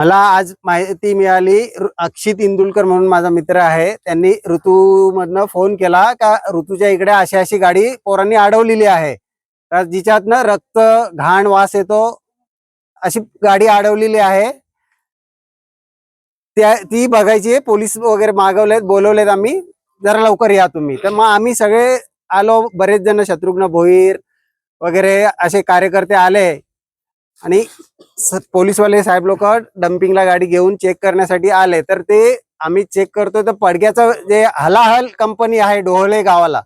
मला आज माहिती मिळाली अक्षित इंदुलकर म्हणून माझा मित्र आहे. त्यांनी ऋतूमधनं फोन केला का ऋतूच्या इकडे अशी अशी गाडी पोरांनी अडवलेली आहे. तर जिच्यातनं रक्त घाण वास येतो अशी गाडी अडवलेली आहे. त्या ती बघायची आहे. पोलीस वगैरे मागवलेत बोलवलेत आम्ही. जरा लवकर या तुम्ही. तर मग आम्ही सगळे आलो बरेच जण शत्रुघ्न भोईर वगैरे असे कार्यकर्ते आले. आणि पोलीसवाले साहेब लोक डम्पिंगला गाडी घेऊन चेक करण्यासाठी आले. तर ते आम्ही चेक करतोय. तर पडग्याचं जे हलाहल कंपनी आहे डोहले गावाला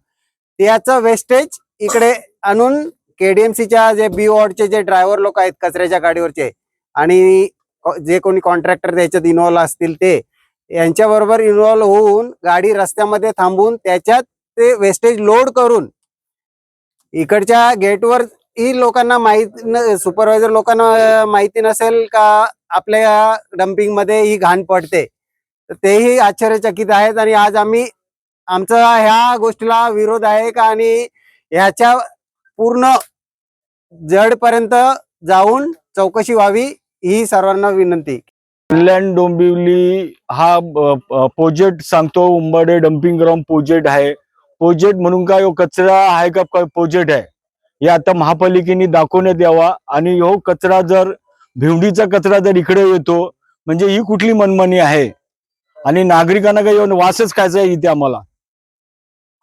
त्याचं वेस्टेज इकडे आणून केडीएमसीच्या जे बी वॉर्डचे जे ड्रायव्हर लोक आहेत कचऱ्याच्या गाडीवरचे आणि जे कोणी कॉन्ट्रॅक्टर त्याच्यात इन्व्हॉल्व असतील ते यांच्याबरोबर इन्व्हॉल्व होऊन गाडी रस्त्यामध्ये थांबून त्याच्यात ते वेस्टेज लोड करून इकडच्या गेटवर ही लोकांना माहीत सुपरवायझर लोकांना माहिती नसेल का आपल्या डम्पिंगमध्ये ही घाण पडते. तेही आश्चर्यचकित आहेत आणि आज आम्ही आमचा ह्या गोष्टीला विरोध आहे का आणि ह्याच्या पूर्ण जडपर्यंत जाऊन चौकशी व्हावी ही सर्वांना विनंती. कल्याण डोंबिवली हा प्रोजेक्ट सांगतो उंबाडे डम्पिंग ग्राउंड प्रोजेक्ट आहे. प्रोजेक्ट म्हणून काय हो, कचरा आहे का प्रोजेक्ट आहे? हे आता महापालिकेने दाखवण्यात यावा आणि हो कचरा जर भिवडीचा कचरा जर इकडे येतो म्हणजे ही कुठली मनमानी आहे? आणि नागरिकांना काही येऊन वासच खायचा आहे इथे आम्हाला.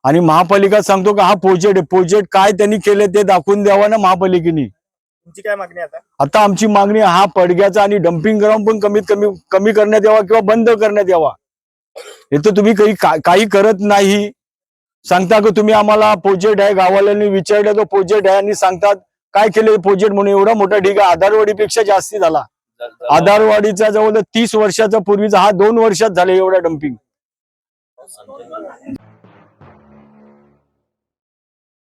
आणि महापालिका सांगतो का हा प्रोजेक्ट आहे. प्रोजेक्ट काय त्यांनी केले ते दाखवून द्यावा ना महापालिकेने. तुमची काय मागणी आता? आता आमची मागणी हा पडग्याचा आणि डम्पिंग ग्राउंड पण कमीत कमी कमी करण्यात यावा किंवा बंद करण्यात यावा. हे तर तुम्ही काही काही करत नाही. सांगता की तुम्ही आम्हाला प्रोजेक्ट आहे गावाल्यांनी विचारलं तो प्रोजेक्ट आहे आणि सांगतात काय केले प्रोजेक्ट म्हणून? एवढा मोठा ढिग आहे. आधारवाडीपेक्षा जास्ती झाला. आधारवाडीचा जवळ तीस वर्षाचा पूर्वीचा हा दोन वर्षात झाले एवढा डम्पिंग